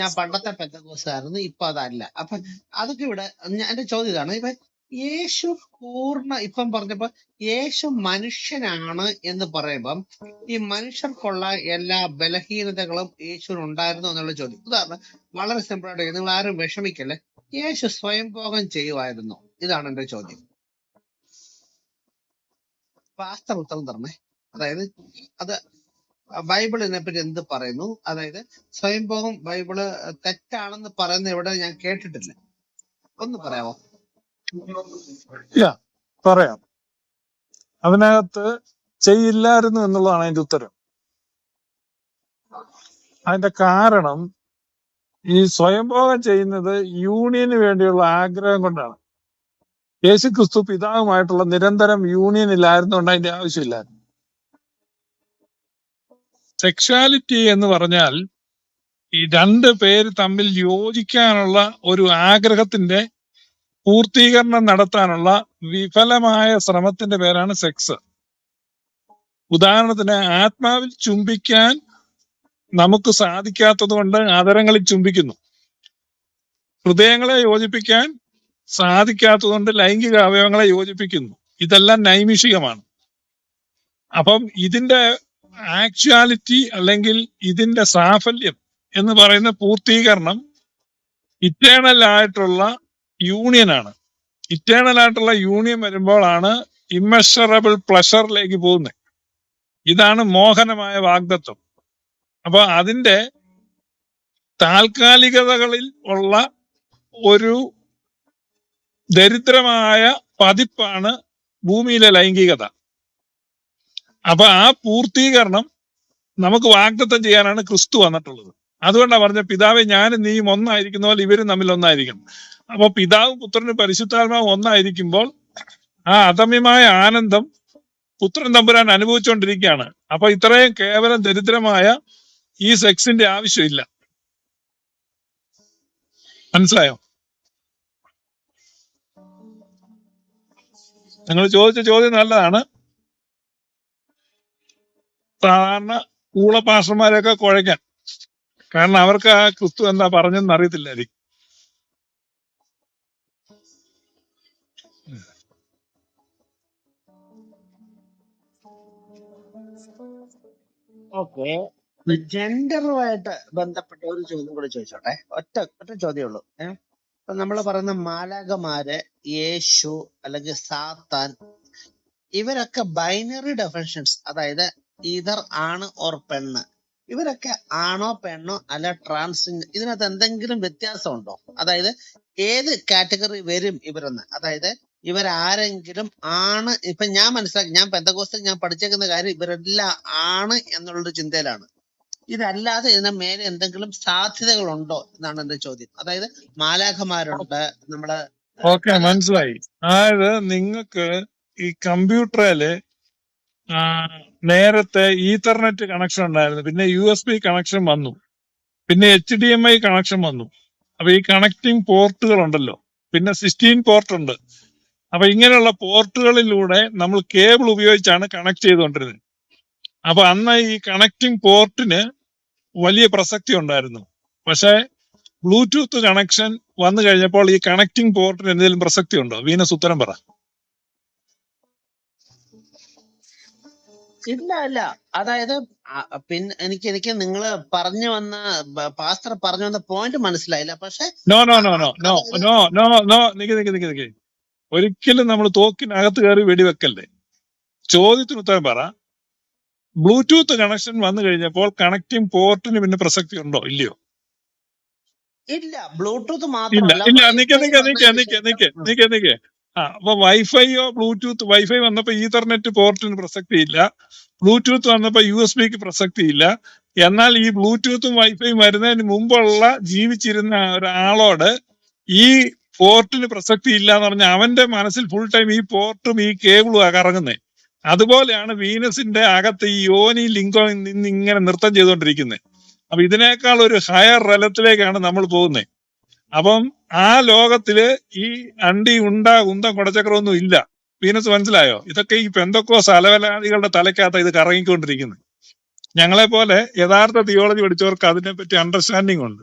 ഞാൻ പണ്ടത്തെ പെന്തകോസായിരുന്നു ഇപ്പൊ അതല്ല. അപ്പൊ അതൊക്കെ ഇവിടെ എന്റെ ചോദ്യം ഇതാണ്. ഇപ്പൊ യേശു പൂർണ ഇപ്പം പറഞ്ഞപ്പോ യേശു മനുഷ്യനാണ് എന്ന് പറയുമ്പം ഈ മനുഷ്യർക്കുള്ള എല്ലാ ബലഹീനതകളും യേശുവിന് ഉണ്ടായിരുന്നു എന്നുള്ള ചോദ്യം. ഉദാഹരണം വളരെ സിമ്പിൾ ആയിട്ട് നിങ്ങൾ ആരും വിഷമിക്കല്ലേ? യേശു സ്വയംഭോഗം ചെയ്യുമായിരുന്നു ഇതാണ് എന്റെ ചോദ്യം. പാസ്റ്റർ ഉത്തരം തരണേ. അതായത് അത് ബൈബിളിനെ ഇതിനെപ്പറ്റി എന്ത് പറയുന്നു? അതായത് സ്വയംഭോഗം ബൈബിൾ തെറ്റാണെന്ന് പറയുന്ന ഇവിടെ ഞാൻ കേട്ടിട്ടില്ല. ഒന്ന് പറയാമോ പറയാം. അതിനകത്ത് ചെയ്യില്ലായിരുന്നു എന്നുള്ളതാണ് അതിന്റെ ഉത്തരം. അതിന്റെ കാരണം ഈ സ്വയംഭോഗം ചെയ്യുന്നത് യൂണിയന് വേണ്ടിയുള്ള ആഗ്രഹം കൊണ്ടാണ്. യേശു ക്രിസ്തു പിതാവുമായിട്ടുള്ള നിരന്തരം യൂണിയനിലായിരുന്നുകൊണ്ട് അതിന്റെ ആവശ്യമില്ലായിരുന്നു. സെക്ഷുവാലിറ്റി എന്ന് പറഞ്ഞാൽ ഈ രണ്ട് പേര് തമ്മിൽ യോജിക്കാനുള്ള ഒരു ആഗ്രഹത്തിന്റെ പൂർത്തീകരണം നടത്താനുള്ള വിഫലമായ ശ്രമത്തിന്റെ പേരാണ് സെക്സ്. ഉദാഹരണത്തിന് ആത്മാവിൽ ചുംബിക്കാൻ നമുക്ക് സാധിക്കാത്തത് കൊണ്ട് അതരങ്ങളിൽ ചുംബിക്കുന്നു. ഹൃദയങ്ങളെ യോജിപ്പിക്കാൻ സാധിക്കാത്തത് കൊണ്ട് ലൈംഗിക അവയവങ്ങളെ യോജിപ്പിക്കുന്നു. ഇതെല്ലാം നൈമിഷികമാണ്. അപ്പം ഇതിന്റെ ആക്ച്വാലിറ്റി അല്ലെങ്കിൽ ഇതിന്റെ സാഫല്യം എന്ന് പറയുന്ന പൂർത്തീകരണം ഇറ്റേണൽ ആയിട്ടുള്ള യൂണിയനാണ് ഇറ്റേണൽ ആയിട്ടുള്ള യൂണിയൻ വരുമ്പോഴാണ് ഇമ്മഷറബിൾ പ്ലഷറിലേക്ക് പോകുന്നത്. ഇതാണ് മോഹനമായ വാഗ്ദത്വം. അപ്പൊ അതിന്റെ താൽക്കാലികതകളിൽ ഉള്ള ഒരു ദരിദ്രമായ പതിപ്പാണ് ഭൂമിയിലെ ലൈംഗികത. അപ്പൊ ആ പൂർത്തീകരണം നമുക്ക് വാഗ്ദത്തം ചെയ്യാനാണ് ക്രിസ്തു വന്നിട്ടുള്ളത്. അതുകൊണ്ടാണ് പറഞ്ഞ പിതാവെ ഞാനും നീയും ഒന്നായിരിക്കുന്ന പോലെ ഇവരും തമ്മിൽ ഒന്നായിരിക്കണം. അപ്പൊ പിതാവും പുത്രനും പരിശുദ്ധാത്മാവും ഒന്നായിരിക്കുമ്പോൾ ആ അതമ്യമായ ആനന്ദം പുത്രൻ തമ്പുരാൻ അനുഭവിച്ചുകൊണ്ടിരിക്കുകയാണ് അപ്പൊ ഇത്രയും കേവലം ദരിദ്രമായ ഈ സെക്സിന്റെ ആവശ്യമില്ല. മനസ്സിലായോ? നിങ്ങൾ ചോദിച്ച ചോദ്യം നല്ലതാണ്. സാധാരണ ഊളപാഷന്മാരെയൊക്കെ കുഴയ്ക്കാൻ. കാരണം അവർക്ക് ആ ക്രിസ്തു എന്താ പറഞ്ഞെന്ന് അറിയത്തില്ലായിരിക്കും ഓക്കെ. ജെൻഡറുമായിട്ട് ബന്ധപ്പെട്ട ഒരു ചോദ്യം കൂടെ ചോദിച്ചോട്ടെ. ഒറ്റ ഒറ്റ ചോദ്യമേ ഉള്ളൂ. ഏഹ് നമ്മൾ പറയുന്ന മാലാകമാര് യേശു അല്ലെങ്കിൽ സാത്താൻ ഇവരൊക്കെ ബൈനറി ഡെഫിനിഷൻസ് അതായത് ഈതർ ആണ് ഓർ പെണ്ണ്. ഇവരൊക്കെ ആണോ പെണ്ണോ അല്ല ട്രാൻസ് ഇതിനകത്ത് എന്തെങ്കിലും വ്യത്യാസമുണ്ടോ? അതായത് ഏത് കാറ്റഗറി വരും ഇവരെന്ന്? അതായത് ഇവരാരെങ്കിലും ആണ് ഇപ്പൊ ഞാൻ മനസ്സിലാക്കി ഞാൻ പെന്തകോസ്റ്റിൽ ഞാൻ പഠിച്ചേക്കുന്ന കാര്യം ഇവരെല്ലാം ആണ് എന്നുള്ളൊരു ചിന്തയിലാണ്. ഇതല്ലാതെ ഇതിന് മേലെ എന്തെങ്കിലും സാധ്യതകളുണ്ടോ എന്നാണ് എന്റെ ചോദ്യം. അതായത് മാലാഖമാരുണ്ട് നമ്മൾ ഓക്കെ മനസ്സിലായി. അതായത് നിങ്ങൾക്ക് ഈ കമ്പ്യൂട്ടറിൽ നേരത്തെ ഈഥർനെറ്റ് കണക്ഷൻ ഉണ്ടായിരുന്നു. പിന്നെ യു എസ് ബി കണക്ഷൻ വന്നു. പിന്നെ H D M I connection വന്നു. അപ്പൊ ഈ കണക്റ്റിംഗ് പോർട്ടുകൾ ഉണ്ടല്ലോ. പിന്നെ സിക്സ്റ്റീൻ പോർട്ട് ഉണ്ട്. അപ്പൊ ഇങ്ങനെയുള്ള പോർട്ടുകളിലൂടെ നമ്മൾ കേബിൾ ഉപയോഗിച്ചാണ് കണക്ട് ചെയ്തുകൊണ്ടിരുന്നത്. അപ്പൊ അന്ന് ഈ കണക്റ്റിംഗ് പോർട്ടിന് വലിയ പ്രസക്തി ഉണ്ടായിരുന്നു. പക്ഷെ ബ്ലൂടൂത്ത് കണക്ഷൻ വന്നു കഴിഞ്ഞപ്പോൾ ഈ കണക്റ്റിംഗ് പോർട്ടിന് എന്തെങ്കിലും പ്രസക്തി ഉണ്ടോ? വീനസ് ഉത്തരം പറ. ഇല്ല ഇല്ല. അതായത് പിന്നെ എനിക്ക് എനിക്ക് നിങ്ങൾ പറഞ്ഞു വന്ന പാസ്റ്റർ പറഞ്ഞു വന്ന പോയിന്റ് മനസ്സിലായില്ല. പക്ഷെ no no no no no no no no നിക്ക് നിക്ക് നിക്ക് നിക്ക്. ഒരിക്കലും നമ്മൾ തോക്കിനകത്ത് കയറി വെടിവെക്കല്ലേ ചോദ്യത്തിന് ഉത്തരം പറ. ബ്ലൂടൂത്ത് കണക്ഷൻ വന്നു കഴിഞ്ഞപ്പോൾ കണക്റ്റിംഗ് പോർട്ടിന് പിന്നെ പ്രസക്തി ഉണ്ടോ? ഇല്ലയോ? ഇല്ല. ബ്ലൂടൂത്ത് ഇല്ല മാത്രമല്ല. ഇല്ല നിക്ക് വൈഫൈ നിക്ക് വന്നതിന് നിക്ക് നിക്ക് ശേഷം നിക്ക് നിക്ക് നിക്ക്. ആ അപ്പൊ വൈഫൈയോ ബ്ലൂടൂത്ത് വൈഫൈ വന്നപ്പോ ഈതർനെറ്റ് പോർട്ടിന് പ്രസക്തി ഇല്ല. ബ്ലൂടൂത്ത് വന്നപ്പോ യു എസ് ബിക്ക് പ്രസക്തി ഇല്ല എന്നാൽ ഈ ബ്ലൂടൂത്തും വൈഫൈയും വരുന്നതിന് മുമ്പുള്ള ജീവിച്ചിരുന്ന ഒരാളോട് ഈ പോർട്ടിന് പ്രസക്തി ഇല്ല എന്ന് പറഞ്ഞാൽ അവന്റെ മനസ്സിൽ ഫുൾ ടൈം ഈ പോർട്ടും ഈ കേബിളും ആ കറങ്ങുന്നത് അതുപോലെയാണ് വീനസിന്റെ അകത്ത് ഈ യോനി ലിംഗം നിന്ന് ഇങ്ങനെ നൃത്തം ചെയ്തുകൊണ്ടിരിക്കുന്നത് അപ്പൊ ഇതിനേക്കാൾ ഒരു ഹയർ റലത്തിലേക്കാണ് നമ്മൾ പോകുന്നത് അപ്പം ആ ലോകത്തിൽ ഈ അണ്ടി ഉണ്ട കുന്തം കുടച്ചക്രമൊന്നും ഇല്ല. വീനസ് മനസ്സിലായോ? ഇതൊക്കെ ഈ പെന്തക്കോസ് അലവലാദികളുടെ തലയ്ക്കകത്ത് ഇത് കറങ്ങിക്കൊണ്ടിരിക്കുന്നത്. ഞങ്ങളെ പോലെ യഥാർത്ഥ തിയോളജി പഠിച്ചവർക്ക് അതിനെപ്പറ്റി അണ്ടർസ്റ്റാൻഡിങ് ഉണ്ട്.